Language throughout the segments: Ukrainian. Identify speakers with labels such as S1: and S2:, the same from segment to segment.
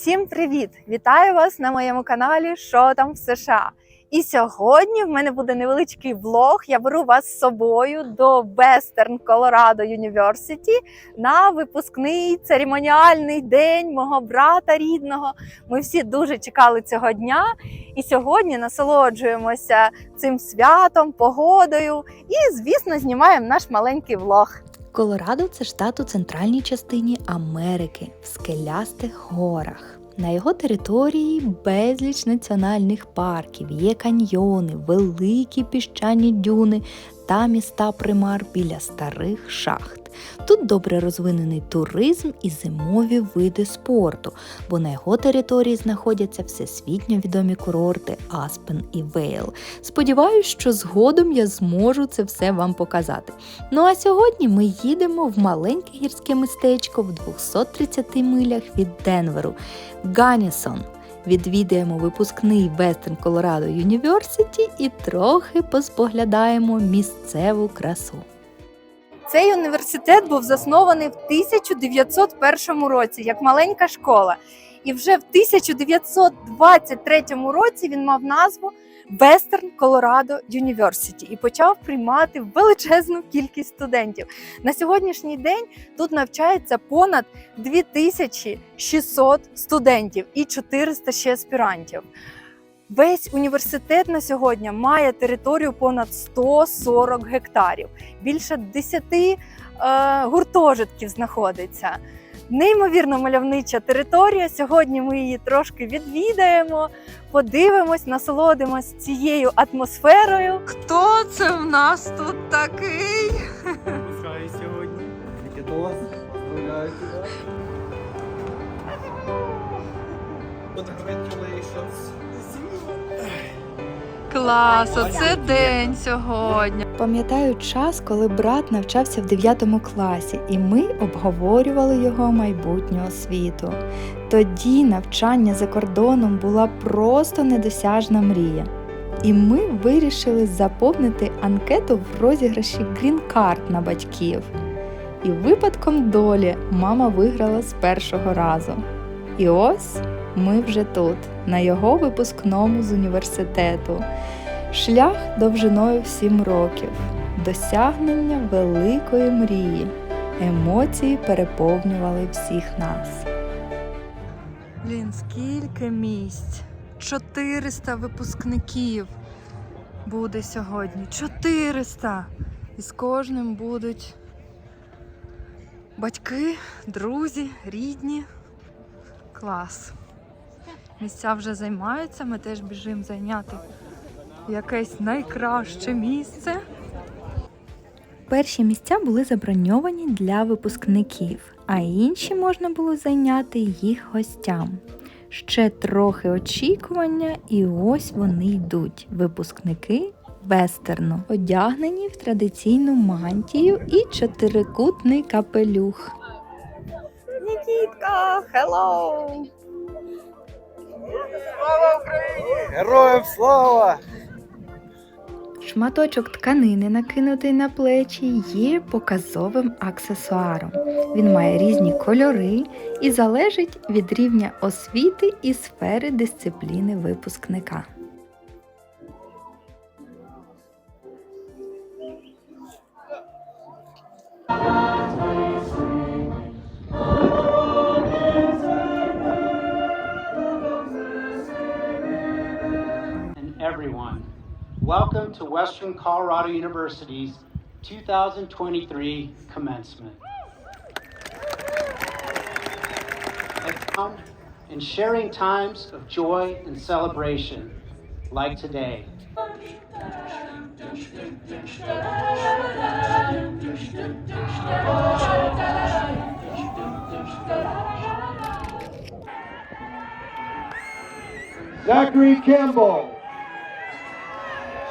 S1: Всім привіт! Вітаю вас на моєму каналі Що там в США. І сьогодні в мене буде невеличкий влог. Я беру вас з собою до Western Colorado University на випускний церемоніальний день мого брата рідного. Ми всі дуже чекали цього дня, і сьогодні насолоджуємося цим святом, погодою і, звісно, знімаємо наш маленький влог.
S2: Колорадо це штат у центральній частині Америки в скелястих горах. На його території безліч національних парків, є каньйони, великі піщані дюни та міста примар біля старих шахт. Тут добре розвинений туризм і зимові види спорту, бо на його території знаходяться всесвітньо відомі курорти Аспен і Вейл. Сподіваюсь, що згодом я зможу це все вам показати. Ну а сьогодні ми їдемо в маленьке гірське містечко в 230 милях від Денверу Ганісон. Відвідаємо випускний Western Colorado University і трохи поспоглядаємо місцеву красу.
S1: Цей університет був заснований в 1901 році як маленька школа. І вже в 1923 році він мав назву Western Colorado University і почав приймати величезну кількість студентів. На сьогоднішній день тут навчається понад 2600 студентів і 400 ще аспірантів. Весь університет на сьогодні має територію понад 140 гектарів. Більше 10 е, гуртожитків знаходиться. Неймовірно мальовнича територія. Сьогодні ми її трошки відвідаємо, подивимось, насолодимось цією атмосферою. Хто це в нас тут такий?
S3: Пускай сьогодні. Нікітос, поздравляю тебе. Congratulations.
S1: Клас, оце день сьогодні.
S2: Пам'ятаю час, коли брат навчався в 9 класі, і ми обговорювали його майбутню освіту. Тоді навчання за кордоном була просто недосяжна мрія. І ми вирішили заповнити анкету в розіграші Card на батьків. І випадком долі мама виграла з першого разу. І ось ми вже тут, на його випускному з університету. Шлях довжиною в 7 років, досягнення великої мрії. Емоції переповнювали всіх нас.
S1: Блін, скільки місць? 400 випускників буде сьогодні. 400! І з кожним будуть батьки, друзі, рідні. Клас. Місця вже займаються, ми теж біжимо зайняти якесь найкраще місце.
S2: Перші місця були заброньовані для випускників, а інші можна було зайняти їх гостям. Ще трохи очікування, і ось вони йдуть. Випускники вестерну, одягнені в традиційну мантію і чотирикутний капелюх.
S1: Нікітка, hello!
S3: Героям слава!
S2: Шматочок тканини, накинутий на плечі, є показовим аксесуаром. Він має різні кольори і залежить від рівня освіти і сфери дисципліни випускника.
S4: and everyone. Welcome to Western Colorado University's 2023 commencement. Found in sharing times of joy and celebration like today.
S3: Zachary Campbell.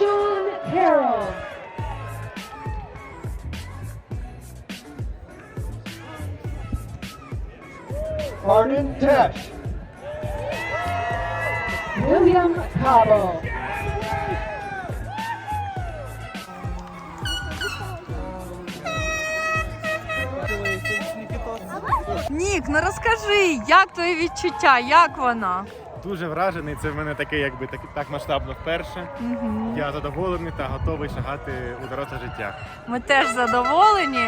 S5: Sean Carroll.
S3: Arden Tesh.
S5: William Cobble.
S1: Нік, ну розкажи, як твої відчуття, як воно?
S6: Дуже вражений. Це в мене таке, якби так, так масштабно вперше.
S1: Угу.
S6: Я задоволений та готовий шагати у доросле життя.
S1: Ми теж задоволені.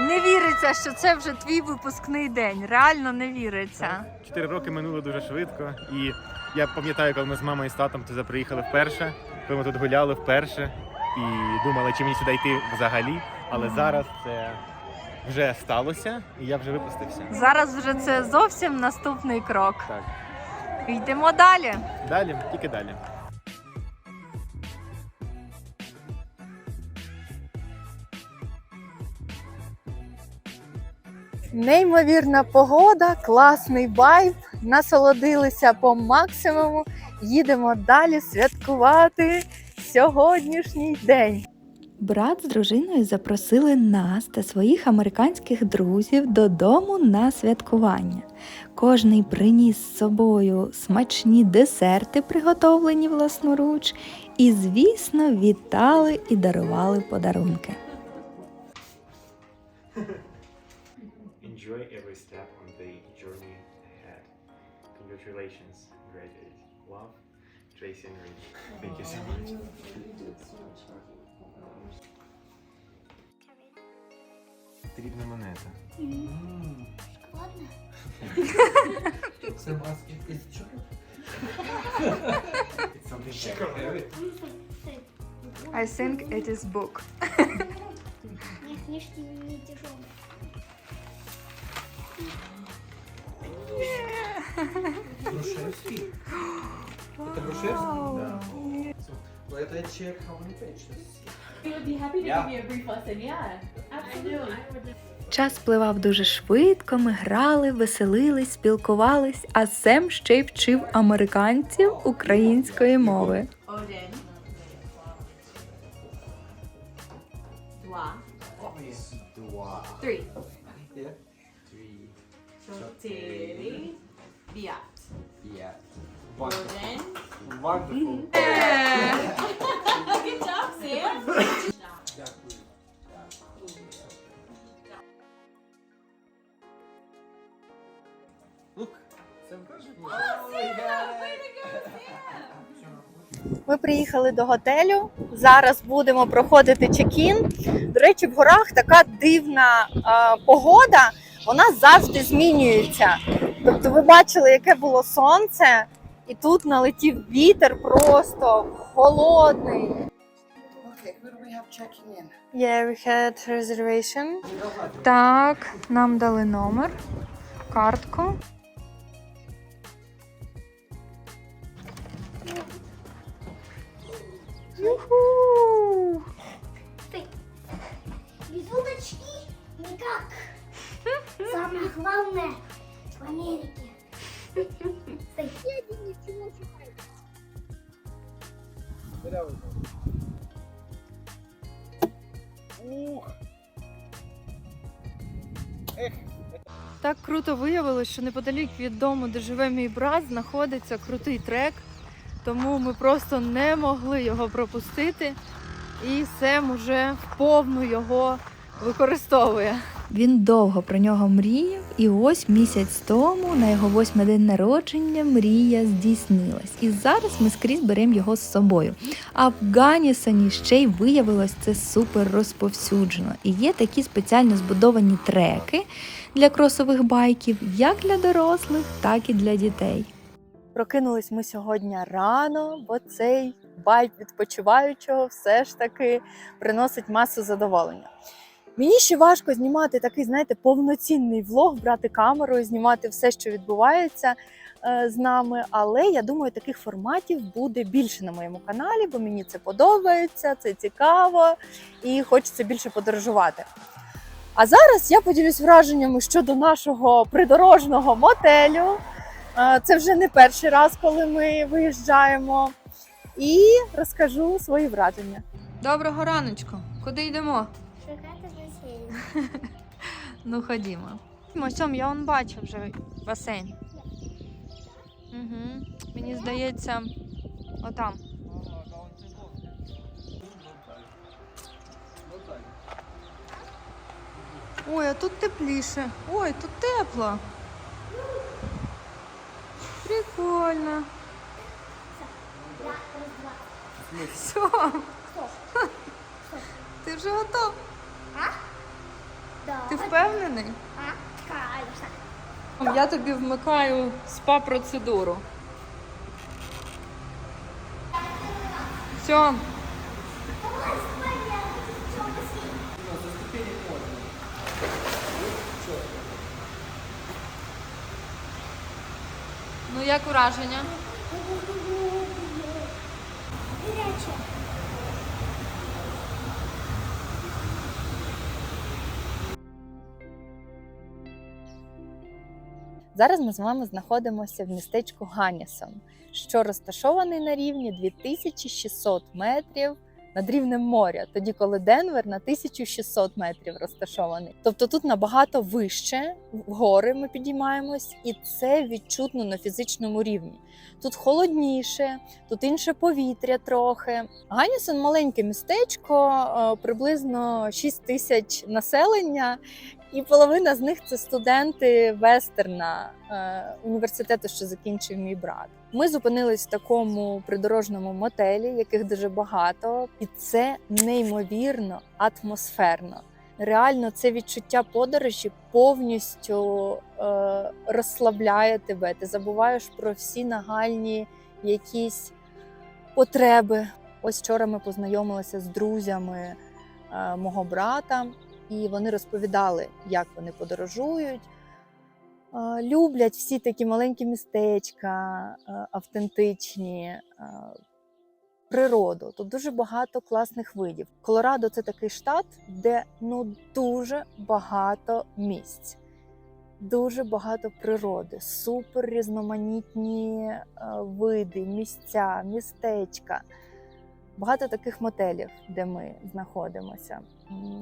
S1: Не віриться, що це вже твій випускний день. Реально не віриться.
S6: Чотири роки минуло дуже швидко, і я пам'ятаю, коли ми з мамою і з татом туди приїхали вперше, коли ми тут гуляли вперше і думали, чи мені сюди йти взагалі. Але зараз це вже сталося, і я вже випустився.
S1: Зараз вже це зовсім наступний крок.
S6: Так,
S1: Йдемо далі.
S6: далі, тільки далі.
S1: Неймовірна погода, класний вайб. Насолодилися по максимуму. Їдемо далі святкувати сьогоднішній день.
S2: Брат з дружиною запросили нас та своїх американських друзів додому на святкування. Кожний приніс з собою смачні десерти, приготовлені власноруч, і, звісно, вітали і дарували подарунки.
S6: Enjoy every step on the journey ahead. Congratulations. Love, Tracy and Rich. Thank you so much. Срібна монета. It's something
S1: I think it is book.
S7: Нет, книжки не тяжелые.
S8: Грушевский? Это Грушевский? Да. Well, I check how many pages.
S2: Час спливав дуже швидко, ми грали, веселились, спілкувались, а Сем ще й вчив американців української мови.
S5: Odin. Sam
S1: Ми приїхали до готелю. Зараз будемо проходити чекін. До речі, в горах така дивна е, погода, вона завжди змінюється. Тобто, ви бачили, яке було сонце, і тут налетів вітер просто холодний.
S9: Okay, who do we have checking in?
S1: Yeah, we had reservation. Так, нам дали номер, картку. Юху!
S7: Без удочки никак. Самое главное в Америке. Соседи ничего не
S1: Так круто виявилось, що неподалік від дому, де живе мій брат, знаходиться крутий трек. Тому ми просто не могли його пропустити. І Сем уже вповну його використовує.
S2: Він довго про нього мріяв, і ось місяць тому, на його восьмий день народження, мрія здійснилась. І зараз ми скрізь беремо його з собою. А в Ганісоні ще й виявилось це супер розповсюджено. І є такі спеціально збудовані треки для кросових байків, як для дорослих, так і для дітей.
S1: Прокинулись ми сьогодні рано, бо цей байк відпочиваючого все ж таки приносить масу задоволення. Мені ще важко знімати такий, знаєте, повноцінний влог, брати камеру знімати все, що відбувається е, з нами. Але я думаю, таких форматів буде більше на моєму каналі, бо мені це подобається, це цікаво і хочеться більше подорожувати. А зараз я поділюсь враженнями щодо нашого придорожного мотелю. Це вже не перший раз, коли ми виїжджаємо, і розкажу свої враження. Доброго раночку. Куди йдемо?
S7: Шукати басейн.
S1: Ну, ходімо. Ось я он бачу вже басейн. Угу. Мені здається, отам. Ой, а тут тепліше. Ой, тут тепло. Прикольно. Все. Ти вже готов?
S7: Да.
S1: Ти впевнений?
S7: А.
S1: Я тобі вмикаю спа-процедуру. Все. Ну, як враження?
S7: Горячая.
S1: Зараз ми з вами знаходимося в містечку Ганісон, що розташований на рівні 2600 метрів над рівнем моря, тоді коли Денвер на 1600 метрів розташований. Тобто тут набагато вище в гори ми підіймаємось, і це відчутно на фізичному рівні. Тут холодніше, тут інше повітря трохи. Ганісон маленьке містечко, е, приблизно 6 тисяч населення. І половина з них це студенти вестерна е, університету, що закінчив мій брат. Ми зупинились в такому придорожному мотелі, яких дуже багато, і це неймовірно атмосферно. Реально, це відчуття подорожі повністю е, розслабляє тебе. Ти забуваєш про всі нагальні якісь потреби. Ось вчора ми познайомилися з друзями е, мого брата і вони розповідали, як вони подорожують. Люблять всі такі маленькі містечка, автентичні, природу. Тут дуже багато класних видів. Колорадо це такий штат, де ну дуже багато місць, дуже багато природи, супер різноманітні види, місця, містечка. Багато таких мотелів, де ми знаходимося.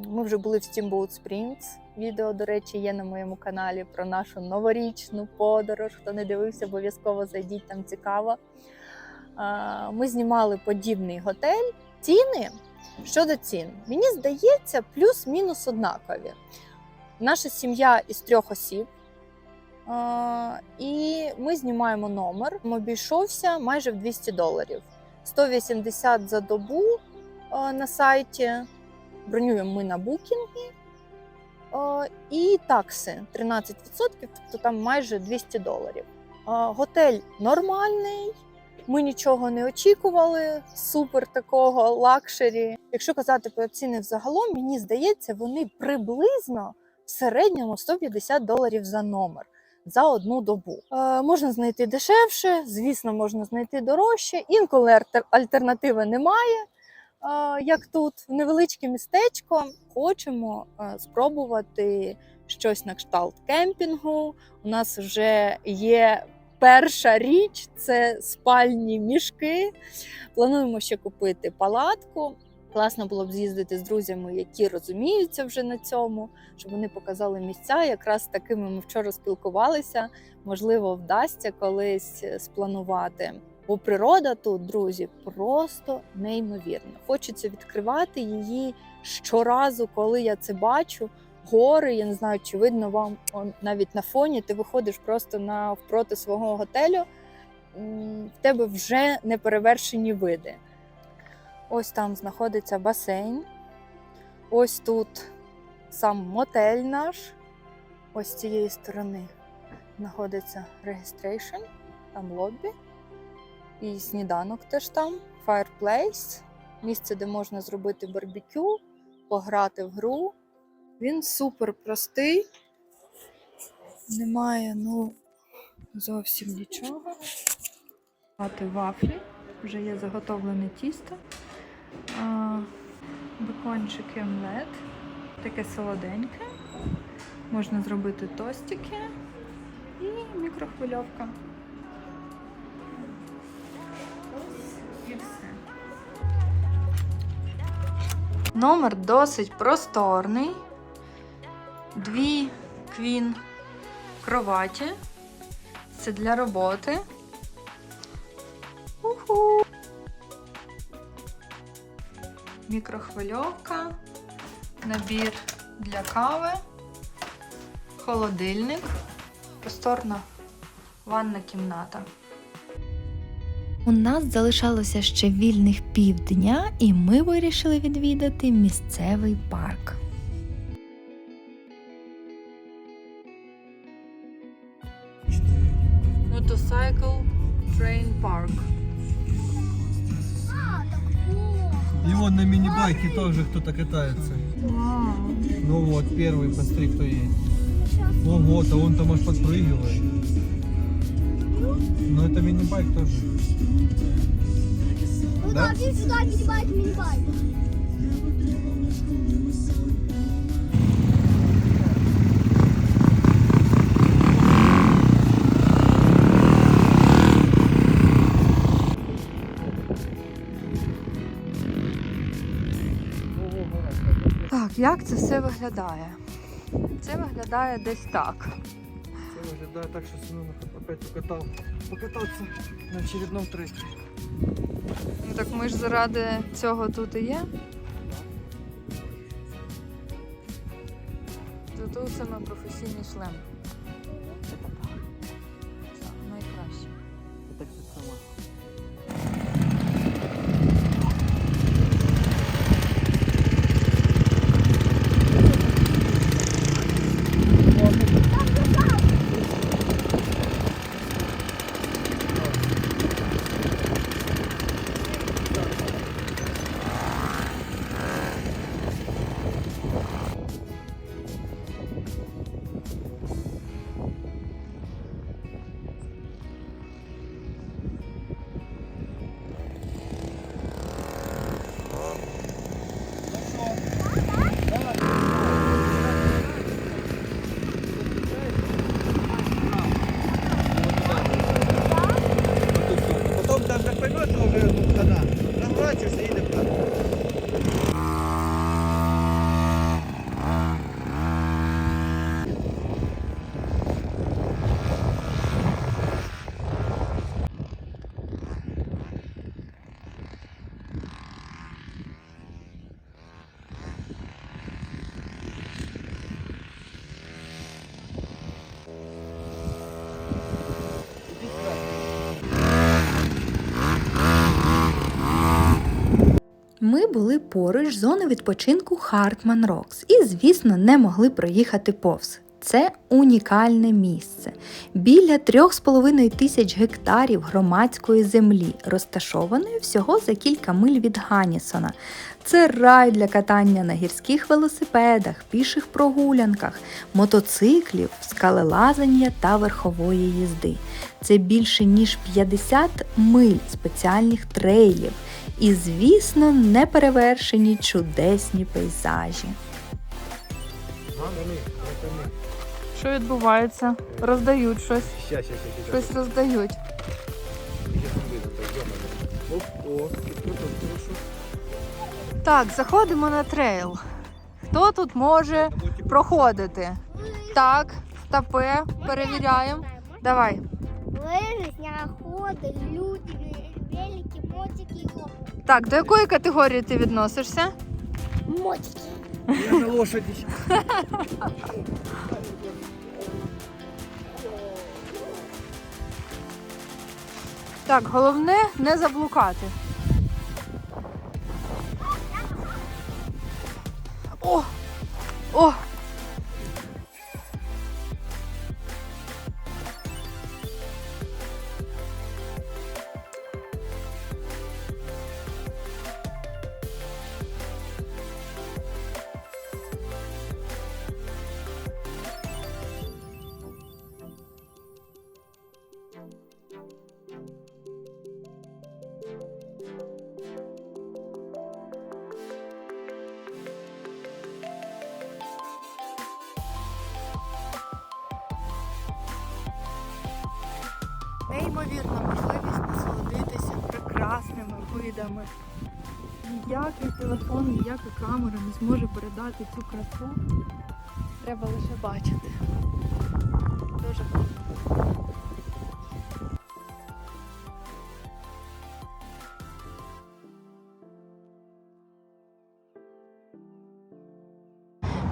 S1: Ми вже були в Steamboat Springs. Відео, до речі, є на моєму каналі про нашу новорічну подорож. Хто не дивився, обов'язково зайдіть там цікаво. Ми знімали подібний готель. Ціни щодо цін, мені здається, плюс-мінус однакові. Наша сім'я із трьох осіб. І ми знімаємо номер. Обійшовся майже в 200 доларів. 180 за добу е, на сайті. Бронюємо ми на букінгі. Е, І такси 13%, тобто там майже 200 доларів. Е, Готель нормальний. Ми нічого не очікували, супер такого лакшері. Якщо казати про ціни взагалом, мені здається, вони приблизно в середньому 150 доларів за номер за одну добу. Е, можна знайти дешевше, звісно, можна знайти дорожче. Інколи альтер- альтернативи немає. Е, як тут в невеличке містечко, хочемо е, спробувати щось на кшталт кемпінгу. У нас вже є перша річ це спальні мішки. Плануємо ще купити палатку. Класно було б з'їздити з друзями, які розуміються вже на цьому, щоб вони показали місця. Якраз з такими ми вчора спілкувалися. Можливо, вдасться колись е, спланувати. Бо природа тут, друзі, просто неймовірна. Хочеться відкривати її щоразу, коли я це бачу. Гори, я не знаю, чи видно вам навіть на фоні. Ти виходиш просто навпроти свого готелю. В тебе вже неперевершені види. Ось там знаходиться басейн. Ось тут сам мотель наш. Ось з цієї сторони знаходиться registration, там лобі. І сніданок теж там, fireplace, місце, де можна зробити барбекю, пограти в гру. Він супер простий, немає ну, зовсім нічого. Мати вафлі, вже є заготовлене тісто, а, бекончик омлет, таке солоденьке. Можна зробити тостики і мікрохвильовка. І все. Номер досить просторний. Дві квін кроваті. Це для роботи. Уху. Мікрохвильовка, набір для кави,
S3: холодильник, просторна ванна кімната.
S2: У нас залишалося ще вільних півдня, і ми вирішили відвідати місцевий парк.
S8: Мини-байке тоже кто-то катается. Ну вот, первый, посмотри, кто едет. О, вот, а он там аж подпрыгивает. Но это мини-байк тоже.
S7: Ну
S8: Да?
S7: сюда, мини-байк, мини-байк.
S3: Як це все виглядає? Це виглядає десь так.
S8: Це виглядає так, що Семен опять покатав. Покатався на очередному тристі.
S3: Ну так ми ж заради цього тут і є. Тут саме професійний шлем.
S2: Ми були поруч зони відпочинку Хартман Рокс і, звісно, не могли проїхати повз. Це унікальне місце. Біля 3,5 тисяч гектарів громадської землі, розташованої всього за кілька миль від Ганісона. Це рай для катання на гірських велосипедах, піших прогулянках, мотоциклів, скалелазання та верхової їзди. Це більше ніж 50 миль спеціальних трейлів і, звісно, неперевершені чудесні пейзажі.
S3: Що відбувається? Роздають щось.
S10: Ща, ща, ща, ща.
S3: Щось роздають. Так, заходимо на трейл. Хто тут може проходити? Так, стопе, перевіряємо. Давай.
S7: Лыжи, снегоходы, люди,
S3: Так, до якої категорії ти відносишся?
S7: Мотики.
S8: Я на лошади.
S3: Так, головне не заблукати. О! О! Неймовірна можливість насолодитися прекрасними видами. Ніякий телефон, ніяка камера не зможе передати цю красу. Треба лише бачити. Дуже круто.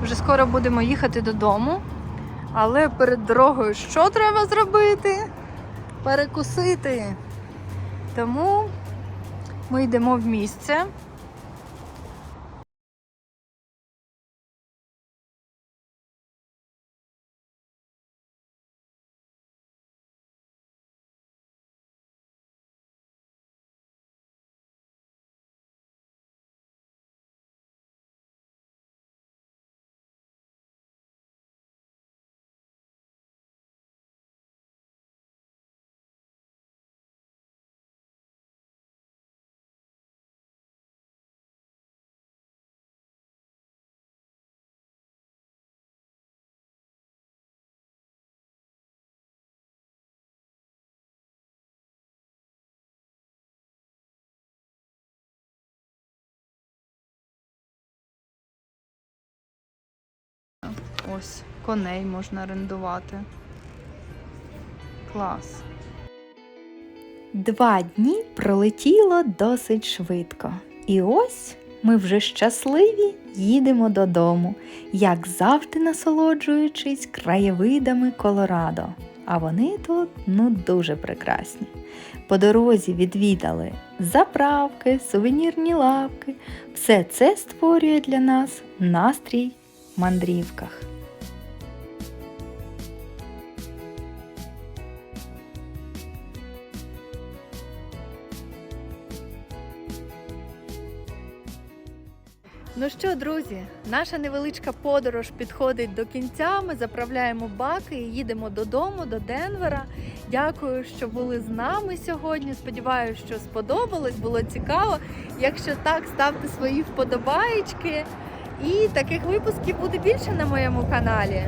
S3: Вже скоро будемо їхати додому. Але перед дорогою що треба зробити? Перекусити. Тому ми йдемо в місце. Ось коней можна орендувати. Клас.
S2: Два дні пролетіло досить швидко. І ось ми вже щасливі їдемо додому, як завжди насолоджуючись краєвидами Колорадо. А вони тут ну дуже прекрасні. По дорозі відвідали заправки, сувенірні лавки. Все це створює для нас настрій в мандрівках.
S3: Ну що, друзі, наша невеличка подорож підходить до кінця. Ми заправляємо баки і їдемо додому, до Денвера. Дякую, що були з нами сьогодні. Сподіваюся, що сподобалось, було цікаво. Якщо так, ставте свої вподобаєчки. І таких випусків буде більше на моєму каналі.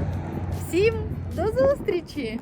S3: Всім до зустрічі!